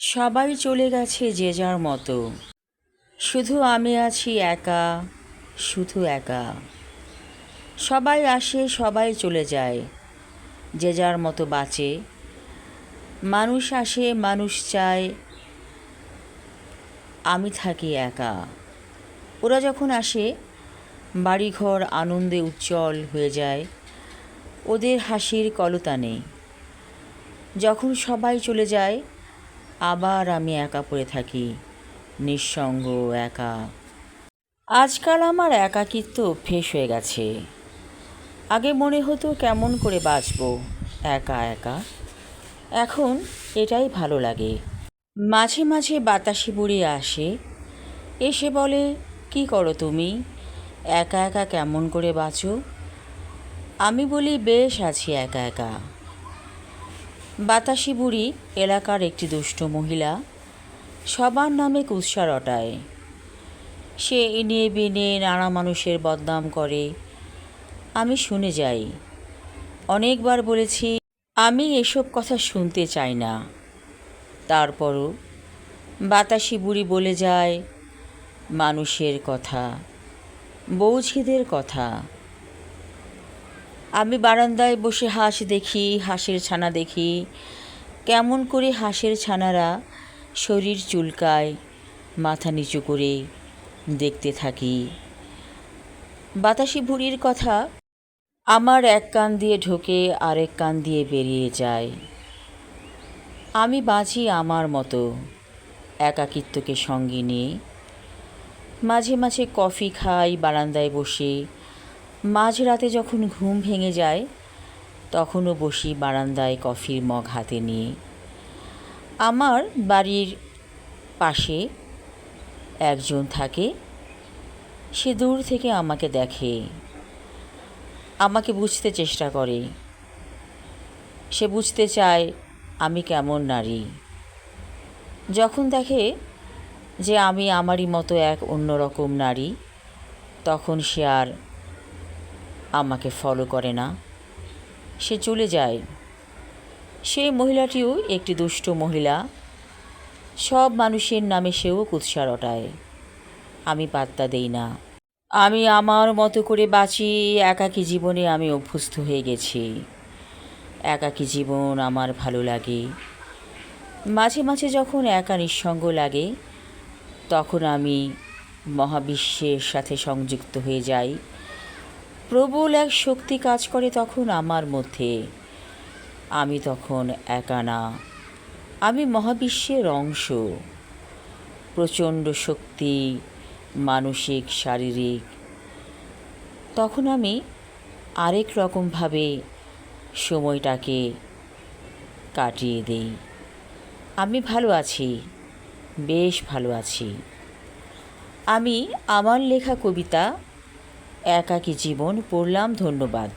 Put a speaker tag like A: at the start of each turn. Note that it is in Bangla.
A: সবাই চলে গেছে যে যার মতো। শুধু আমি আছি একা, শুধু একা। সবাই আসে, সবাই চলে যায়। যে যার মতো বাঁচে। মানুষ আসে, মানুষ চায়। আমি থাকি একা। ওরা যখন আসে, বাড়িঘর আনন্দে উজ্জ্বল হয়ে যায়। ওদের হাসির কলতানে যখন সবাই চলে যায় আবার আমি একা পড়ে থাকি, নিঃসঙ্গ একা। আজকাল আমার একাকিত্ব অভ্যেস হয়ে গেছে। আগে মনে হতো কেমন করে বাঁচবো, একা একা। এখন এটাই ভালো লাগে। মাঝে মাঝে বাতাসি বুড়ি আসে, এসে বলে, কি করো তুমি? একা একা কেমন করে বাঁচো? আমি বলি, বেশ, আছি একা একা। বাতাসি বুড়ি এলাকার একটি দুষ্ট মহিলা সবার নামে কুৎসা রটায়। সে এনে বেনে নানা মানুষের বদনাম করে। আমি শুনে যাই। অনেকবার বলেছি, আমি এসব কথা শুনতে চাই না। তারপরও বাতাসি বুড়ি বলে যায়, মানুষের কথা, বৌঝিদের কথা। আমি বারান্দায় বসে হাঁস দেখি, হাঁসের ছানা দেখি। কেমন করে হাঁসের ছানারা শরীর চুলকায়, মাথা নিচু করে দেখতে থাকি। বাতাসি বুড়ির কথা আমার এক কান দিয়ে ঢোকে, আরেক কান দিয়ে বেরিয়ে যায়। আমি বাঁচি আমার মতো একাকিত্বকে সঙ্গে নিয়ে। মাঝে মাঝে কফি খাই, বারান্দায় বসে মাঝরাতে যখন ঘুম ভেঙে যায়, তখনও বসি বারান্দায় কফির মগ হাতে নিয়ে। আমার বাড়ির পাশে একজন থাকে, সে দূর থেকে আমাকে দেখে, আমাকে বুঝতে চেষ্টা করে। সে বুঝতে চায় আমি কেমন নারী। যখন দেখে যে আমি আমারই মতো এক অন্যরকম নারী, তখন সে আর আমাকে ফলো করে না। সে চলে যায়। সেই মহিলাটিও একটি দুষ্ট মহিলা। সব মানুষের নামে সেও কুৎসা রটায়। আমি পাত্তা দেই না। আমি আমার মতো করে বাঁচি, একাকী জীবনে আমি অভ্যস্ত হয়ে গেছি। একাকী জীবন আমার ভালো লাগে। মাঝে মাঝে যখন একা নিঃসঙ্গ লাগে, তখন আমি মহাবিশ্বের সাথে সংযুক্ত হয়ে যাই। প্রবল এক শক্তি কাজ করে তখন আমার মধ্যে। আমি তখন একা না। আমি মহাবিশ্বের অংশ। প্রচণ্ড শক্তি, মানসিক, শারীরিক। তখন আমি আরেক রকমভাবে সময়টাকে কাটিয়ে দিই। আমি ভালো আছি, বেশ ভালো আছি। আমি আমার লেখা কবিতা একাকী জীবন পড়লাম ধন্যবাদ।